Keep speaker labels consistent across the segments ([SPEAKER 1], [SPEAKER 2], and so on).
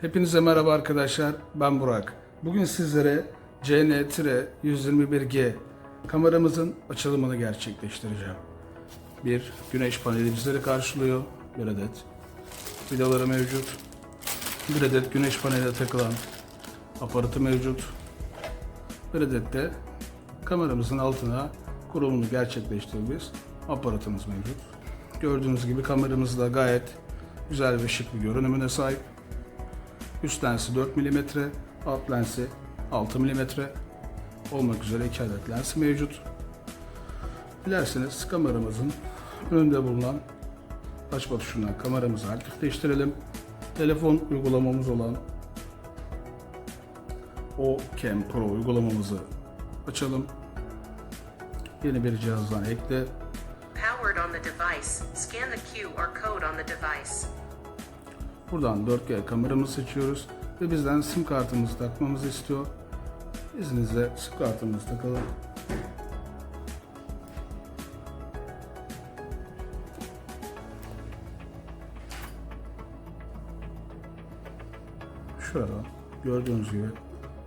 [SPEAKER 1] Hepinize merhaba arkadaşlar. Ben Burak. Bugün sizlere CN-121G kameramızın açılımını gerçekleştireceğim. Bir güneş paneli bizleri karşılıyor. Bir adet vidaları mevcut. Bir adet güneş paneline takılan aparatı mevcut. Bir adet de kameramızın altına kurulumunu gerçekleştirdiğimiz aparatımız mevcut. Gördüğünüz gibi kameramız da gayet güzel ve şık bir görünümüne sahip. Üst lensi 4 mm, alt lensi 6 mm olmak üzere iki adet lensi mevcut. Dilerseniz kameramızın önünde bulunan açma tuşundan kameramızı aktifleştirelim. Telefon uygulamamız olan OCam Pro uygulamamızı açalım. Yeni bir cihazdan ekle.
[SPEAKER 2] Powered on the device. Scan the QR code on the device.
[SPEAKER 1] Buradan 4G kameramızı seçiyoruz ve bizden sim kartımızı takmamızı istiyor. İzninizle sim kartımızı takalım. Şuradan gördüğünüz gibi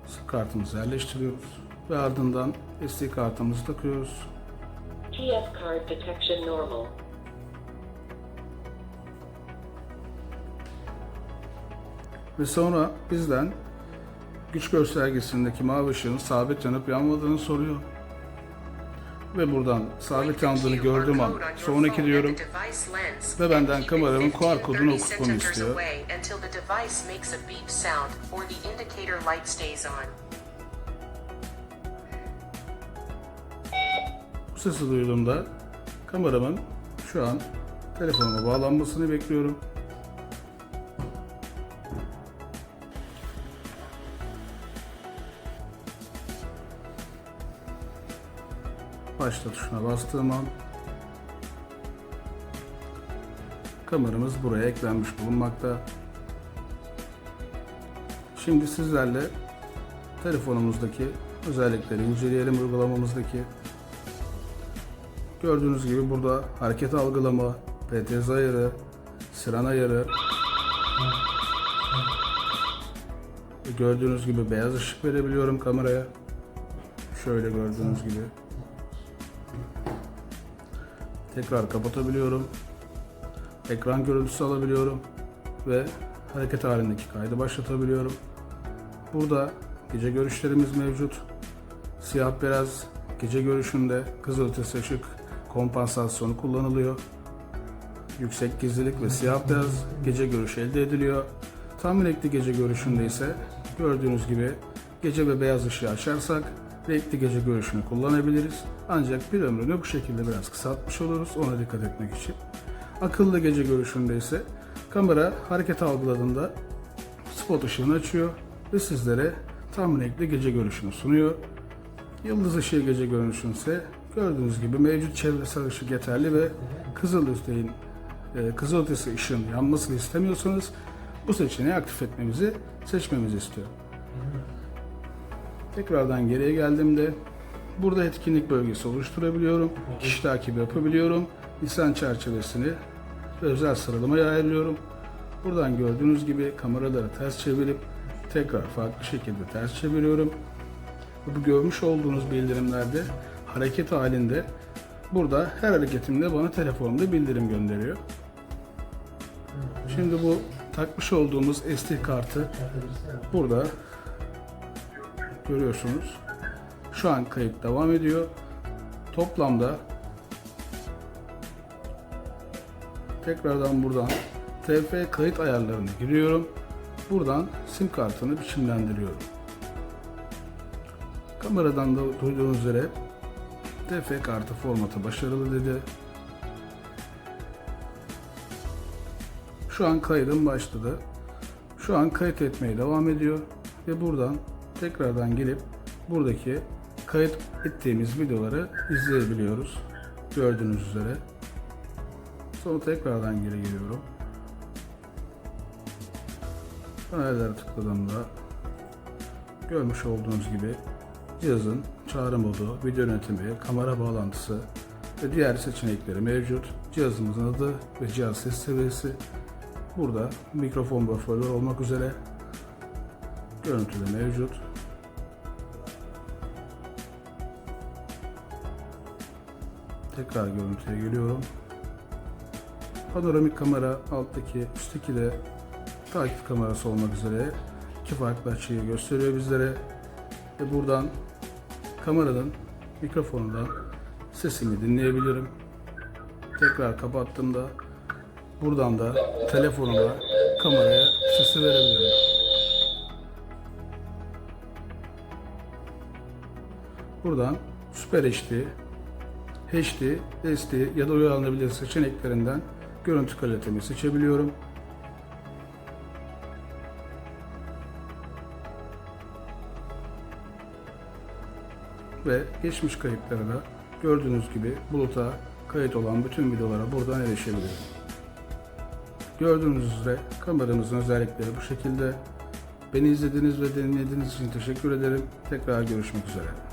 [SPEAKER 1] sim kartımızı yerleştiriyoruz ve ardından SD kartımızı takıyoruz.
[SPEAKER 3] TF card detection normal.
[SPEAKER 1] Ve sonra bizden güç göstergesindeki mavi ışığın sabit yanıp yanmadığını soruyor. Ve buradan sabit yandığını gördüğüm an sonraki diyorum. Ve benden kameramın QR kodunu okutmamı istiyor. Bu sesi duyduğumda kameramın şu an telefonuma bağlanmasını bekliyorum. Başla tuşuna bastığım an kameramız buraya eklenmiş bulunmakta. Şimdi sizlerle telefonumuzdaki özellikleri inceleyelim uygulamamızdaki. Gördüğünüz gibi burada hareket algılama, PTZ ayarı, sıran ayarı. Gördüğünüz gibi beyaz ışık verebiliyorum kameraya. Şöyle gördüğünüz gibi. Tekrar kapatabiliyorum. Ekran görüntüsü alabiliyorum ve hareket halindeki kaydı başlatabiliyorum. Burada gece görüşlerimiz mevcut. Siyah beyaz gece görüşünde kızılötesi ışık kompansasyonu kullanılıyor. Yüksek gizlilik ve siyah beyaz gece görüşü elde ediliyor. Tam renkli gece görüşünde ise gördüğünüz gibi gece ve beyaz ışığı açarsak renkli gece görüşünü kullanabiliriz. Ancak bir ömrünü bu şekilde biraz kısaltmış oluruz ona dikkat etmek için. Akıllı gece görüşünde ise kamera hareket algıladığında spot ışığını açıyor ve sizlere tam renkli gece görüşünü sunuyor. Yıldız ışığı gece görünüşü ise gördüğünüz gibi mevcut çevresel ışık yeterli ve kızıl öteyin e, kızıl ötesi ışığın yanmasını istemiyorsanız bu seçeneği aktif etmemizi seçmemizi istiyor. Tekrardan geriye geldiğimde burada etkinlik bölgesi oluşturabiliyorum. Kişi takibi yapabiliyorum. Lisan çerçevesini ve özel sıralamayı ayarlıyorum. Buradan gördüğünüz gibi kameraları ters çevirip tekrar farklı şekilde ters çeviriyorum. Bu görmüş olduğunuz bildirimlerde hareket halinde burada her hareketimde bana telefonumda bildirim gönderiyor. Şimdi bu takmış olduğumuz SD kartı burada görüyorsunuz. Şu an kayıt devam ediyor. Toplamda tekrardan buradan TF kayıt ayarlarına giriyorum. Buradan sim kartını biçimlendiriyorum. Kameradan da duyduğunuz üzere TF kartı formatı başarılı dedi. Şu an kaydım başladı. Şu an kayıt etmeye devam ediyor ve buradan tekrardan gelip buradaki kayıt ettiğimiz videoları izleyebiliyoruz. Gördüğünüz üzere. Sonra tekrardan geri geliyorum. Panellere tıkladığımda görmüş olduğunuz gibi cihazın çağrı modu, video yönetimi, kamera bağlantısı ve diğer seçenekleri mevcut. Cihazımızın adı ve cihaz ses seviyesi. Burada mikrofon bufferler olmak üzere görüntüde mevcut. Tekrar görüntüye geliyorum. Panoramik kamera alttaki, üstteki de takip kamerası olmak üzere iki farklı açıyı gösteriyor bizlere. Ve buradan kameranın mikrofonundan sesimi dinleyebilirim. Tekrar kapattığımda buradan da telefonuma kameraya sesi verebilirim. Buradan Super HD, HD, SD ya da uyarlanabilir seçeneklerinden görüntü kalitemi seçebiliyorum. Ve geçmiş kayıtlara da gördüğünüz gibi buluta kayıt olan bütün videolara buradan erişebilirim. Gördüğünüz üzere kameramızın özellikleri bu şekilde. Beni izlediğiniz ve dinlediğiniz için teşekkür ederim. Tekrar görüşmek üzere.